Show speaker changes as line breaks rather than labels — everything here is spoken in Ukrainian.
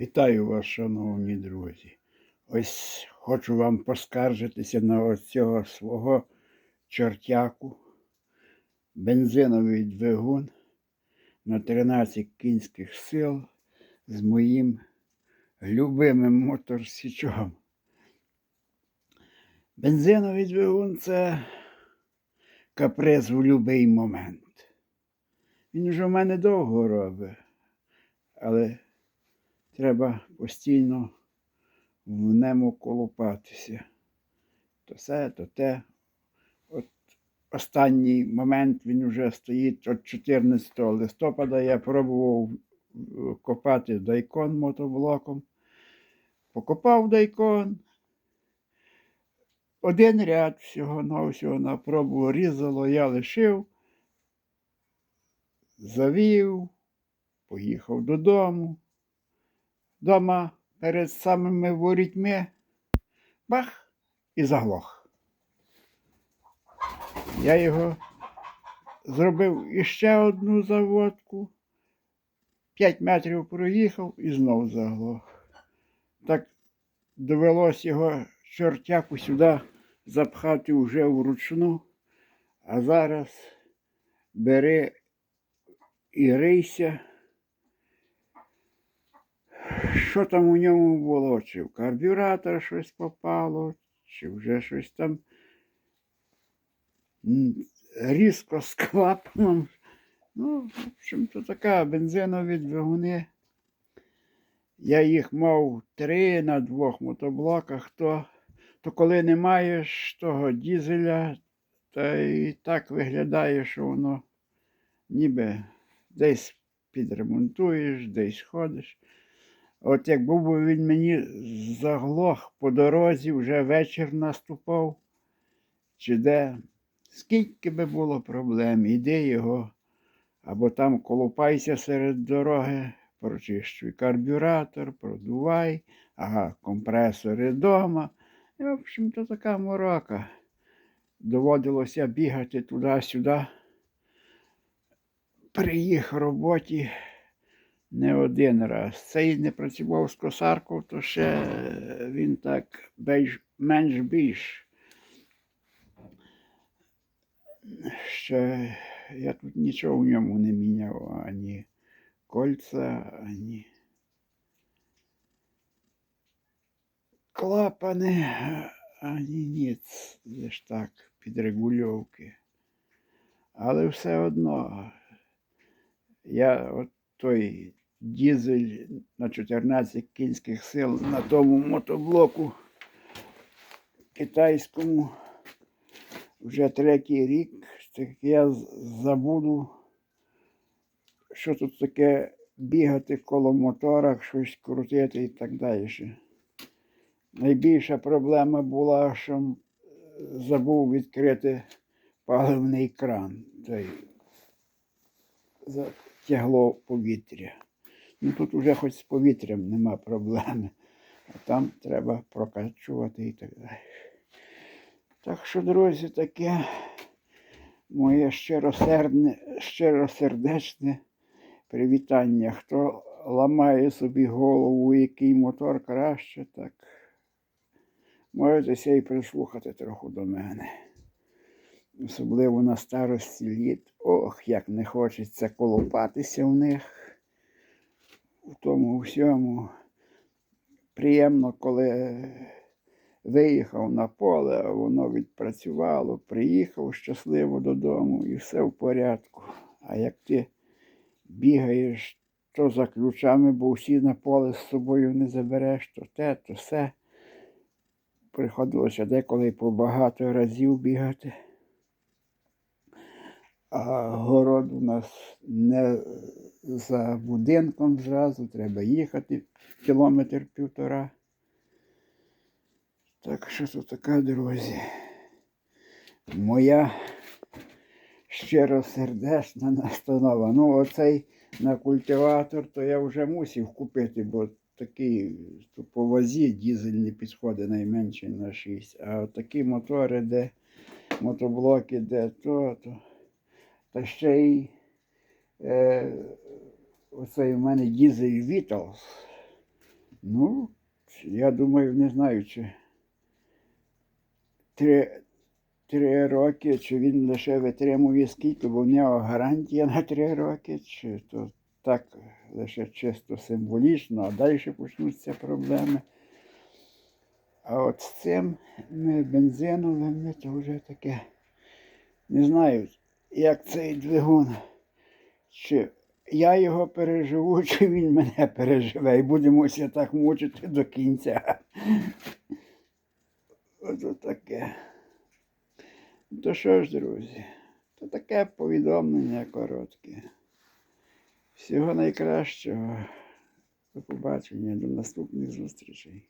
Вітаю вас, шановні друзі. Ось хочу вам поскаржитися на ось цього свого чортяку. Бензиновий двигун на 13 кінських сил з моїм любимим моторсічом. Бензиновий двигун це каприз в будь-який момент. Він вже в мене довго робить, але треба постійно в ньому колупатися. То все, то те. От останній момент він вже стоїть от 14 листопада. Я пробував е, копати дайкон мотоблоком. Покопав дайкон. Один ряд всього на всього на пробу різало, я лишив, завів, поїхав додому. Дома перед самими ворітьми. Бах! І заглох. Я його зробив іще одну заводку, п'ять метрів проїхав і знов заглох. Так довелось його чортяку сюди запхати вже вручну, а зараз бери і рийся що там у ньому було, чи в карбюратор щось попало, чи вже щось там різко з клапаном. Ну, в общем-то, така бензинові двигуни. Я їх мав три на двох мотоблоках, то, то коли не маєш того дізеля, то і так виглядає, що воно ніби десь підремонтуєш, десь ходиш. От як був би він мені заглох по дорозі, вже вечір наступав, чи де, скільки би було проблем, іди його, або там колупайся серед дороги, прочищуй карбюратор, продувай, ага, компресори вдома. І, в общем-то, така морока. Доводилося бігати туди-сюди. При їх роботі не один раз. Цей не працював з косаркою, то ще він так менш більш. Ще я тут нічого в ньому не міняв, ані кольця, ані клапани, ані ніц, лиш так, підрегульовки. Але все одно я от той дізель на 14 кінських сил на тому мотоблоку китайському вже третій рік. Так я забуду, що тут таке бігати коло мотора, щось крутити і так далі. Найбільша проблема була, що забув відкрити паливний кран. Той затягло повітря. Ну тут вже хоч з повітрям нема проблеми. А там треба прокачувати і так далі. Так що, друзі, таке моє щиросердне, щиросердечне привітання. Хто ламає собі голову, який мотор краще, так можете і прислухати трохи до мене. Особливо на старості літ. Ох, як не хочеться колупатися в них. У тому всьому. Приємно, коли виїхав на поле, воно відпрацювало, приїхав щасливо додому і все в порядку. А як ти бігаєш то за ключами, бо всі на поле з собою не забереш, то те, то все. Приходилося деколи по багато разів бігати. А город у нас не за будинком зразу, треба їхати кілометр півтора. Так що тут така, друзі. Моя щиросердечна настанова. Ну, оцей на культиватор, то я вже мусив купити, бо такий по вазі дізель не підходить найменше на 6. А такі мотори, де мотоблоки, де то, то. Та ще й е, оцей у мене дізель Віталс. Ну, я думаю, не знаю, чи три, три роки, чи він лише витримує скільки, бо в нього гарантія на три роки, чи то так лише чисто символічно, а далі почнуться проблеми. А от з цим ми бензиновими, то вже таке. Не знаю, як цей двигун. Чи я його переживу, чи він мене переживе, і будемося так мучити до кінця. Ото таке. То що ж, друзі, то таке повідомлення коротке. Всього найкращого. До побачення, до наступних зустрічей.